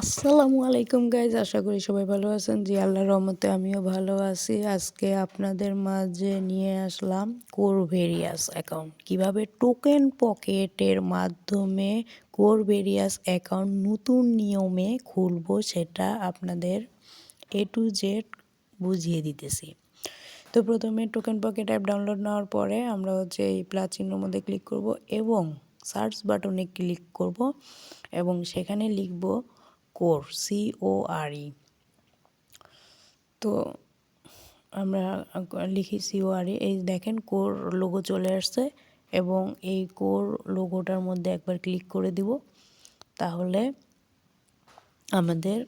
আসসালামু আলাইকুম গাইজ আশা করি সবাই ভালো আছেন। জি আল্লাহ রহমতে আমিও ভালো আছি। আজকে আপনাদের মাঝে নিয়ে আসলাম কোরভেরিয়াস অ্যাকাউন্ট কীভাবে টোকেন পকেটের মাধ্যমে কোরভেরিয়াস অ্যাকাউন্ট নতুন নিয়মে খুলব সেটা আপনাদের এ টু জেড বুঝিয়ে দিতেছি। তো প্রথমে টোকেন পকেট অ্যাপ ডাউনলোড নেওয়ার পরে আমরা হচ্ছে এই প্লাস চিহ্নর মধ্যে ক্লিক করব এবং সার্চ বাটনে ক্লিক করব এবং সেখানে লিখব কোর সি ও আর ই তো আমরা লিখি সিও আর ই এই দেখেন কোর লোগো চলে আসছে এবং এই কোর লোগোটার মধ্যে একবার ক্লিক করে দিব। তাহলে আমাদের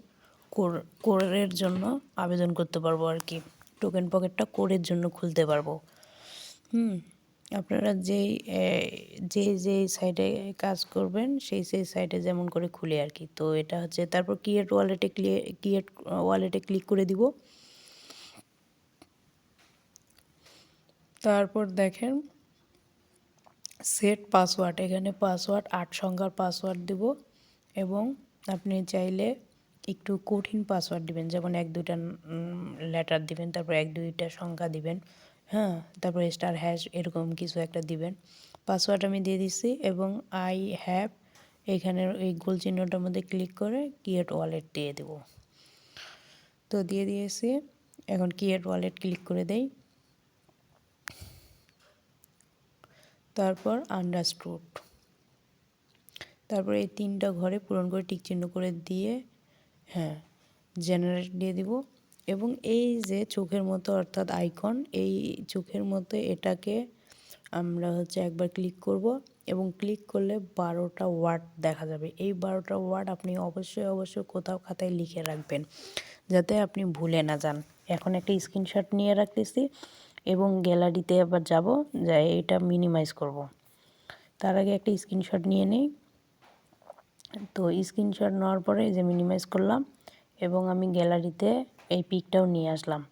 কোর, কোরের জন্য আবেদন করতে পারব আর কি। টোকেন পকেটটা কোরের জন্য খুলতে পারব। হুম। আপনারা যেই যে যেই সাইডে কাজ করবেন, সেই সেই সাইডে যেমন করে খুলে আর কি। তো এটা হচ্ছে, তারপর ক্রিয়েট ওয়ালেটে ক্লিয়ে ক্রিয়েট ওয়ালেটে ক্লিক করে দিব। তারপর দেখেন সেট পাসওয়ার্ড এখানে পাসওয়ার্ড আট সংখ্যার পাসওয়ার্ড দিব এবং আপনি চাইলে একটু কঠিন পাসওয়ার্ড দিবেন, যেমন এক দুইটা লেটার দিবেন, তারপর এক দুইটা সংখ্যা দিবেন। হ্যাঁ তারপর স্টার হ্যাশ এরকম কিছু একটা দিবেন। পাসওয়ার্ড আমি দিয়ে দিচ্ছি এবং আই হ্যাভ এখানের এই গোল চিহ্নটার মধ্যে ক্লিক করে ক্রিয়েট ওয়ালেট দিয়ে দেব। তো দিয়ে দিয়েছি, এখন ক্রিয়েট ওয়ালেট ক্লিক করে দেই। তারপর আন্ডারস্টুড তারপর এই তিনটা ঘরে পূরণ করে টিক চিহ্ন করে দিয়ে হ্যাঁ জেনারেট দিয়ে দিব। এবং এই যে চোখের মতো অর্থাৎ আইকন, এই চোখের মতো এটাকে আমরা হচ্ছে একবার ক্লিক করব এবং ক্লিক করলে বারোটা ওয়ার্ড দেখা যাবে। এই বারোটা ওয়ার্ড আপনি অবশ্যই অবশ্যই কোথাও খাতায় লিখে রাখবেন যাতে আপনি ভুলে না যান। এখন একটা স্ক্রিনশট নিয়ে রাখতেছি এবং গ্যালারিতে আবার যাব, যাই এটা মিনিমাইজ করব। তার আগে একটা স্ক্রিনশট নিয়ে নিই। তো স্ক্রিনশট নেওয়ার পরে যে মিনিমাইজ করলাম এবং আমি গ্যালারিতে এই পিকটাও নিয়ে আসলাম।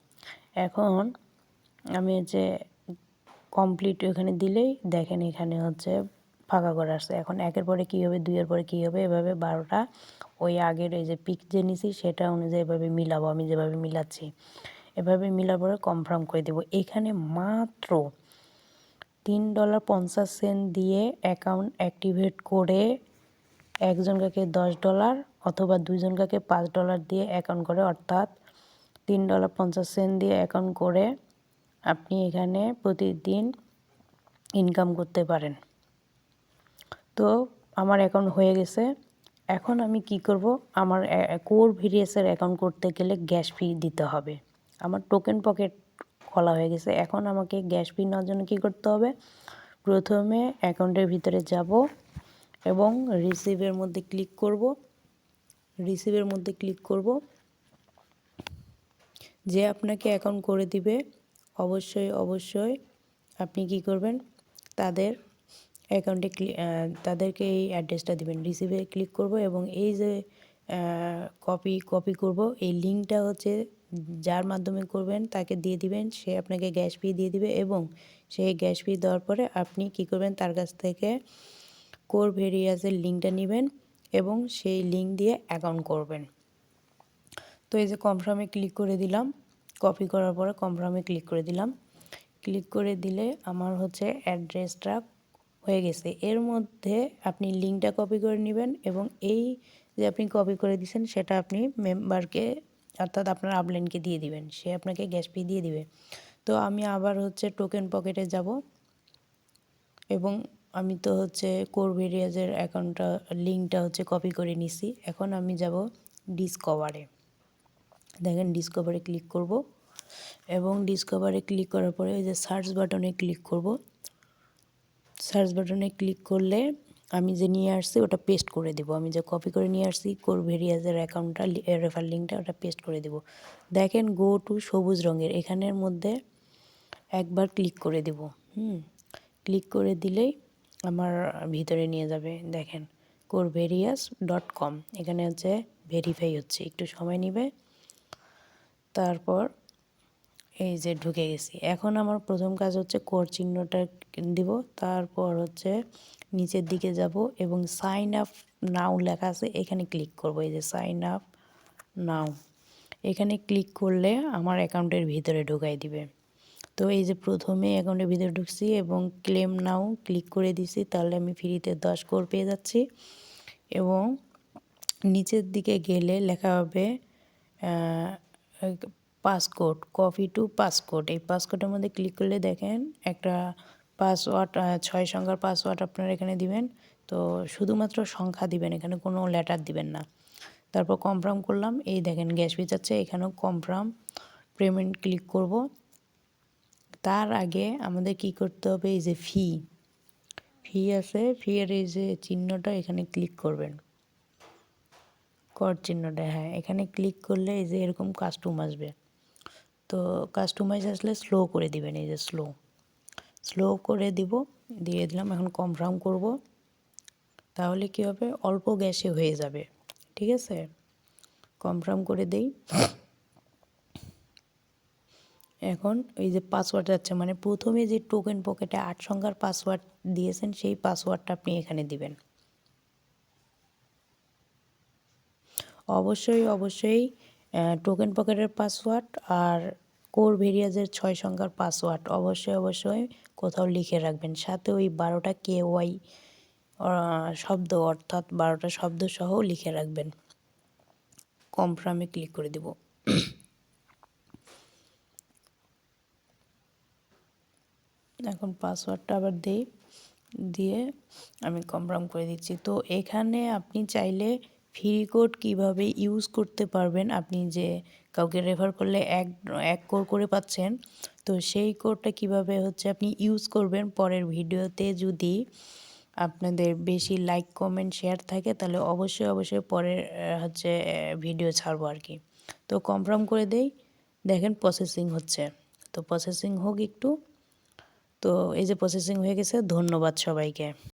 এখন আমি হচ্ছে কমপ্লিট ওখানে দিলেই দেখেন এখানে হচ্ছে ফাঁকা করে আসছে। এখন একের পরে কী হবে, দুইয়ের পরে কী হবে, এভাবে বারোটা ওই আগের এই যে পিক যে নিছি সেটা অনুযায়ী এভাবে মিলাবো, আমি যেভাবে মিলাচ্ছি। এভাবে মিলার পরে কনফার্ম করে দেবো। এখানে মাত্র তিন ডলার পঞ্চাশ সেন্ট দিয়ে অ্যাকাউন্ট অ্যাক্টিভেট করে একজন কাকে দশ ডলার অথবা দুইজন কাকে পাঁচ ডলার দিয়ে অ্যাকাউন্ট করে, অর্থাৎ তিন ডলার পঞ্চাশ সেন্ট দিয়ে অ্যাকাউন্ট করে আপনি এখানে প্রতিদিন ইনকাম করতে পারেন। তো আমার অ্যাকাউন্ট হয়ে গেছে। এখন আমি কি করব? আমার কোর ভিডিএসের অ্যাকাউন্ট করতে গেলে গ্যাস ফি দিতে হবে। আমার টোকেন পকেট খোলা হয়ে গেছে। এখন আমাকে গ্যাস ফি নেওয়ার জন্য কী করতে হবে? প্রথমে অ্যাকাউন্টের ভিতরে যাব এবং রিসিভের মধ্যে ক্লিক করব। রিসিভের মধ্যে ক্লিক করব। যে আপনাকে অ্যাকাউন্ট করে দিবে, অবশ্যই অবশ্যই আপনি কি করবেন? তাদের অ্যাকাউন্টে তাদেরকে এই অ্যাড্রেসটা দিবেন। রিসিভে ক্লিক করব এবং এই যে কপি কপি করব, এই লিঙ্কটা হচ্ছে যার মাধ্যমে করবেন তাকে দিয়ে দিবেন, সে আপনাকে গ্যাস ফি দিয়ে দিবে এবং সেই গ্যাস ফি দেওয়ার পরে আপনি কি করবেন? তার কাছ থেকে কোর ভেরিয়াসের লিঙ্কটা নেবেন। এবং সেই লিঙ্ক দিয়ে অ্যাকাউন্ট করবেন। তো এই যে কনফার্মে ক্লিক করে দিলাম। কপি করার পরে কনফার্মে ক্লিক করে দিলাম। ক্লিক করে দিলে আমার হচ্ছে অ্যাড্রেসটা হয়ে গেছে। এর মধ্যে আপনি লিঙ্কটা কপি করে নেবেন এবং এই যে আপনি কপি করে দিয়েছেন, সেটা আপনি মেম্বারকে অর্থাৎ আপনার আপলাইনকে দিয়ে দিবেন। সে আপনাকে গ্যাস পি দিয়ে দিবে। তো আমি আবার হচ্ছে টোকেন পকেটে যাব এবং আমি তো হচ্ছে কোরভেরিয়াজের অ্যাকাউন্টটা লিঙ্কটা হচ্ছে কপি করে নিছি। এখন আমি যাব ডিসকভারে দেখেন ডিসকভারে ক্লিক করব এবং ডিসকভারে ক্লিক করার পরে ওই যে সার্চ বাটনে ক্লিক করব। সার্চ বাটনে ক্লিক করলে আমি যে নিয়ে আসছি ওটা পেস্ট করে দেবো। আমি যে কপি করে নিয়ে আসছি কোর ভেরিয়াজের অ্যাকাউন্টটা রেফার লিঙ্কটা ওটা পেস্ট করে দেবো। দেখেন গো টু সবুজ রঙের, এখানের মধ্যে একবার ক্লিক করে দেব। হুম ক্লিক করে দিলেই আমার ভিতরে নিয়ে যাবে, দেখেন কোর ভেরিয়াস ডট কম এখানে হচ্ছে ভেরিফাই হচ্ছে, একটু সময় নেবে। তারপর এই যে ঢুকে গেছি, এখন আমার প্রথম কাজ হচ্ছে কোর চিহ্নটা দিব, তারপর হচ্ছে নিচের দিকে যাব এবং সাইন আপ নাও লেখা আছে, এখানে ক্লিক করব, এই যে সাইন আপ নাও এখানে ক্লিক করলে আমার অ্যাকাউন্টের ভিতরে ঢোকাই দিবে। তো এই যে প্রথমে অ্যাকাউন্টের ভিতরে ঢুকছি এবং ক্লেম নাও ক্লিক করে দিছি, তাহলে আমি ফ্রিতে দশ কোর পেয়ে যাচ্ছি। এবং নিচের দিকে গেলে লেখা হবে পাসকোড কফি টু পাসকোড এই পাসকোডের মধ্যে ক্লিক করলে দেখেন একটা পাসওয়ার্ড ছয় সংখ্যার পাসওয়ার্ড আপনারা এখানে দিবেন। তো শুধুমাত্র সংখ্যা দিবেন, এখানে কোনো লেটার দিবেন না। তারপর কনফার্ম করলাম, এই দেখেন গ্যাস যাচ্ছে এখানেও কনফার্ম পেমেন্ট ক্লিক করব। তার আগে আমাদের কি করতে হবে? এই যে ফি। ফি আছে, ফি এর এই যে চিহ্নটা এখানে ক্লিক করবেন। কর চিহ্নটা হ্যাঁ এখানে ক্লিক করলে এই যে এরকম কাস্টম আসবে। তো কাস্টমাইজ আসলে স্লো করে দিবেন, এই যে স্লো স্লো করে দিব, দিয়ে দিলাম, এখন কনফার্ম করব। তাহলে কি হবে? অল্প গ্যাসে হয়ে যাবে, ঠিক আছে? কনফার্ম করে দেই। এখন এই যে পাসওয়ার্ড যাচ্ছে মানে প্রথমে যে টোকেন পকেটে আট সংখ্যার পাসওয়ার্ড দিয়েছেন, সেই পাসওয়ার্ডটা আপনি এখানে দিবেন। অবশ্যই অবশ্যই টোকেন পকেটের পাসওয়ার্ড আর কোর ভেরিয়াজের ছয় সংখ্যার পাসওয়ার্ড অবশ্যই অবশ্যই কোথাও লিখে রাখবেন। সাথে ওই বারোটা কে ওয়াই শব্দ অর্থাৎ বারোটা শব্দ সহ লিখে রাখবেন। কনফার্মে ক্লিক করে দেব। এখন পাসওয়ার্ডটা আবার দিই, দিয়ে আমি কনফার্ম করে দিচ্ছি। তো এখানে আপনি চাইলে ফ্রি কোড কীভাবে ইউজ করতে পারবেন? আপনি যে কাউকে রেফার করলে এক এক কোর করে পাচ্ছেন, তো সেই কোডটা কীভাবে হচ্ছে আপনি ইউজ করবেন? পরের ভিডিওতে যদি আপনাদের বেশি লাইক কমেন্ট শেয়ার থাকে, তাহলে অবশ্যই অবশ্যই পরের হচ্ছে ভিডিও ছাড়বো আর কি। তো কনফার্ম করে দেই, দেখেন প্রসেসিং হচ্ছে। তো প্রসেসিং হোক একটু তো এই যে প্রসেসিং হয়ে গেছে ধন্যবাদ সবাইকে।